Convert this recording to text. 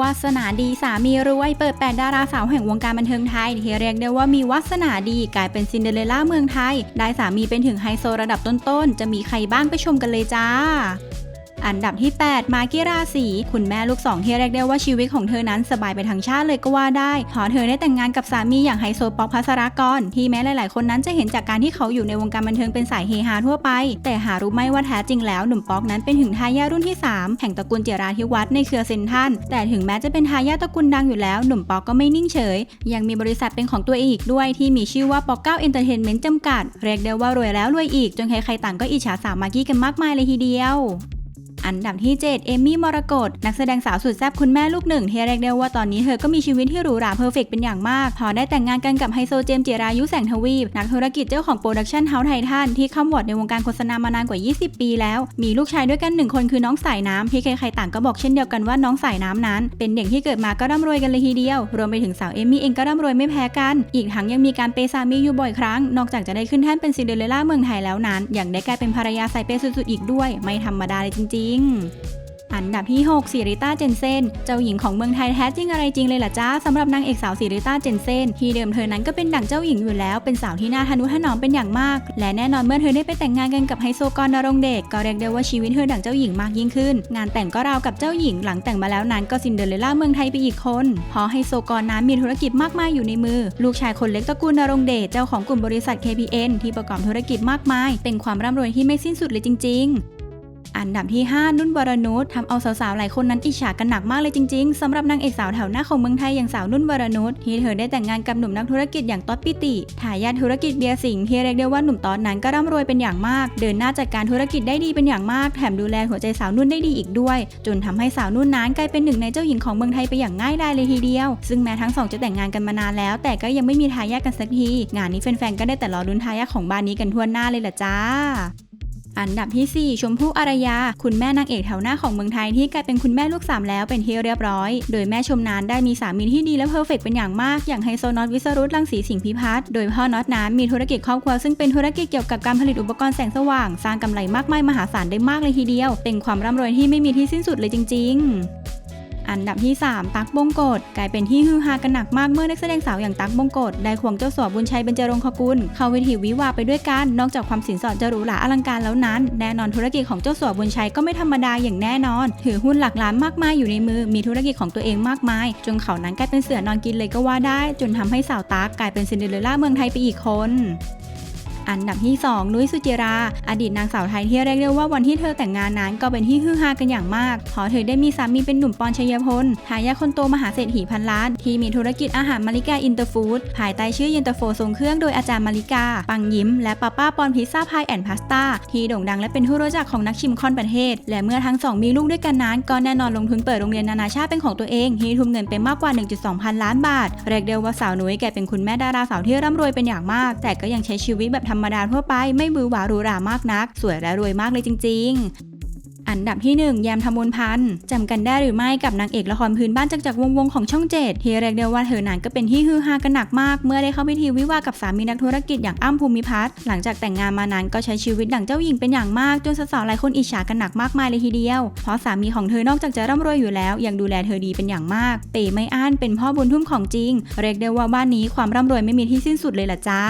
วาสนาดีสามีรวยเปิดแปดดาราสาวแห่งวงการบันเทิงไทยที่เรียกได้ว่ามีวาสนาดีกลายเป็นซินเดอเรลล่าเมืองไทย ได้สามีเป็นถึงไฮโซระดับต้นๆ จะมีใครบ้างไปชมกันเลยจ้า อันดับที่ 8 มากิราศีคุณแม่ลูกสองที่เรียกได้ว่าชีวิตของเธอนั้นสบายไปทั้งชาติเลยก็ว่าได้เพราะเธอได้แต่งงานกับสามีอย่างไฮโซป๊อกพัสรากรที่แม้หลาย ๆ คนนั้นจะเห็นจากการที่เขาอยู่ในวงการบันเทิงเป็นสายเฮฮาทั่วไป แต่หารู้ไหมว่าแท้จริงแล้วหนุ่มป๊อกนั้นเป็นถึงทายาทรุ่นที่ 3 แห่งตระกูลเจราธิวัฒน์ในเครือเซนทันแต่ถึงแม้จะเป็นทายาทตระกูลดังอยู่แล้ว หนุ่มป๊อกก็ไม่นิ่งเฉย ยังมีบริษัทเป็นของตัวเองอีกด้วยที่มีชื่อว่าป๊อกเก้าเอนเตอร์เทนเมนต์จำกัดเรียกได้ว่ารวยแล้วรวยอีกจนใครๆต่างก็อิจฉาสาวมากกี้กันมากมายเลยทีเดียว อันดับที่ 7 เอมมี่มรกตนักแสดงสาวสุดแซ่บคุณแม่ลูกหนึ่งที่เรียกได้ว่าตอนนี้เธอก็มีชีวิตที่หรูหราเพอร์เฟกเป็นอย่างมาก พอได้แต่งงานกันกับไฮโซเจมเจรายุแสงทวีป นักธุรกิจเจ้าของโปรดักชันเฮาส์ไททันที่ข้าวอดในวงการโฆษณามานานกว่า 20 ปีแล้ว มีลูกชายด้วยกันหนึ่งคนคือน้องสายน้ำที่ใครๆต่างก็บอกเช่นเดียวกันว่าน้องสายน้ำนั้น เป็นเด็กที่เกิดมาก็ร่ำรวยกันเลยทีเดียว รวมไปถึงสาวเอมมี่เองก็ร่ำรวยไม่แพ้กัน อีกทั้งยังมีการเปย์สามีอยู่บ่อยครั้ง นอกจากจะได้ขึ้นแท่นเป็นซินเดอเรลล่าเมืองไทยแล้วนั้นยังได้กลายเป็นภรรยาสายเปสุดๆอีกด้วย ไม่ธรรมดาเลยจริงๆอันดับที่6สิริต้าเจนเซนเจ้าหญิงของเมืองไทยแท้จริงอะไรจริงเลยล่ะจ้าสำหรับนางเอกสาวสิริต้าเจนเซนที่เดิมเธอนั้นก็เป็นดั่งเจ้าหญิงอยู่แล้ว เป็นสาวที่น่าทะนุถนอมเป็นอย่างมาก และแน่นอนเมื่อเธอได้ไปแต่งงานกันกับไฮโซกรนรงเดชก็เรียกได้ว่าชีวิตเธอดั่งเจ้าหญิงมากยิ่งขึ้น งานแต่งก็ราวกับเจ้าหญิงหลังแต่งมาแล้วนั้นก็ซินเดอเรลล่าเมืองไทยไปอีกคนเพราะไฮโซกรนั้นมีธุรกิจมากมายอยู่ในมือ ลูกชายคนเล็กตระกูลนรงเดชเจ้าของกลุ่มบริษัท KPN ที่ประกอบธุรกิจมากมาย เป็นความร่ำรวยที่ไม่สิ้นสุดเลยจริง ๆ อันดับที่ 5 นุ่นวรนุชทำเอาสาวๆ หลายคนนั้นอิจฉากันหนักมากเลยจริงๆสำหรับนางเอกสาวแถวหน้าของเมืองไทยอย่างสาวนุ่นวรนุชที่เธอได้แต่งงานกับหนุ่มนักธุรกิจอย่างต๊อดปิติทายาทธุรกิจเบียร์สิงห์ที่เรียกได้ว่าหนุ่มต๊อดนั้นก็ร่ำรวยเป็นอย่างมาก เดินหน้าจัดการธุรกิจได้ดีเป็นอย่างมาก แถมดูแลหัวใจสาวนุ่นได้ดีอีกด้วย จนทำให้สาวนุ่นนั้นกลายเป็นหนึ่งในเจ้าหญิงของเมืองไทยไปอย่างง่ายดายเลยทีเดียว ซึ่งแม้ทั้งสองจะแต่งงานกันมานานแล้ว แต่ก็ยังไม่มีทายาทกันสักทีงานนี้แฟนๆก็ได้แต่รอลุ้นทายาทของบ้านนี้กันทั่วหน้าเลยล่ะจ้า อันดับที่ 4 ชมพู่อารยา คุณแม่นางเอกแถวหน้าของเมืองไทยที่กลายเป็นคุณแม่ลูกสามแล้วเป็นที่เรียบร้อย โดยแม่ชมนานได้มีสามีที่ดีและเพอร์เฟกเป็นอย่างมาก อย่างไฮโซน็อตวิสรุตลังสีสิงห์พิพัฒน์โดยพ่อน็อตนั้นมีธุรกิจครอบครัวซึ่งเป็นธุรกิจเกี่ยวกับการผลิตอุปกรณ์แสงสว่าง สร้างกำไรมากมายมหาศาลได้มากเลยทีเดียว เป็นความร่ำรวยที่ไม่มีที่สิ้นสุดเลยจริง ๆ อันดับที่ 3 ตั๊กบงกฎกลายเป็นที่ฮือฮากันหนักมากเมื่อนักแสดงสาวอย่างตั๊กบงกฎได้ควงเจ้าสัวบุญชัยเบญจรงคกุลเข้าเวทีวิวาไปด้วยกัน นอกจากความสินสอดจะหรูหราอลังการแล้วนั้น แน่นอนธุรกิจของเจ้าสัวบุญชัยก็ไม่ธรรมดาอย่างแน่นอน ถือหุ้นหลักล้านมากมายอยู่ในมือมีธุรกิจของตัวเองมากมาย จนเขานั้นกลายเป็นเสือนอนกินเลยก็ว่าได้ จนทำให้สาวตั๊กกลายเป็นซินเดอเรลล่าเมืองไทยไปอีกคน อันดับที่ 2 นุ้ยสุจิรา อดีตนางสาวไทยที่เรียกได้ว่าวันที่เธอแต่งงานนั้นก็เป็นที่ฮือฮากันอย่างมากเพราะเธอได้มีสามีเป็นหนุ่มปอนชัยพลทายาทคนโตมหาเศรษฐีพันล้าน ที่มีธุรกิจอาหารมาริกาอินเตอร์ฟู้ดภายใต้ชื่อเย็นตาโฟทรงเครื่องโดยอาจารย์มาริกา ปังยิ้ม และป้าป้าปอนพิซซ่าพายแอนด์พาสต้าที่โด่งดังและเป็นที่รู้จักของนักชิมคอนประเทศ และเมื่อทั้งสองมีลูกด้วยกันนั้นก็แน่นอนลงทุนเปิดโรงเรียนนานาชาติเป็นของตัวเองที่ทุ่มเงินไปมากกว่า 1.2 พันล้านบาทเรียกได้ว่าสาวนุ้ยแกเป็นคุณแม่ดาราสาวที่ร่ำรวยเป็นอย่างมาก แต่ก็ยังใช้ชีวิตแบบธรรรมดาทั่วไปไม่บือหวาหรูหรามากนัก สวยและรวยมากเลยจริง ๆอันดับที่ 1 แยมทมนพันธ์จำกันได้หรือไม่กับนางเอกละครพื้นบ้านจากจากวงวงของช่องเจ็ดที่เรียกได้ว่าเธอนั้นก็เป็นที่ฮือฮากันหนักมาก เมื่อได้เข้าพิธีวิวากับสามีนักธุรกิจอย่างอ้ำภูมิพัฒน์หลังจากแต่งงานมานั้นก็ใช้ชีวิตดั่งเจ้าหญิงเป็นอย่างมากจนสาวๆหลายคนอิจฉากันหนักมากมายเลยทีเดียว เพราะสามีของเธอนอกจากจะร่ำรวยอยู่แล้ว ยังดูแลเธอดีเป็นอย่างมาก เปย์ไม่อั้นเป็นพ่อบุญทุ่มของจริง เรียกได้ว่าบ้านนี้ความร่ำรวยไม่มีที่สิ้นสุดเลยล่ะจ้า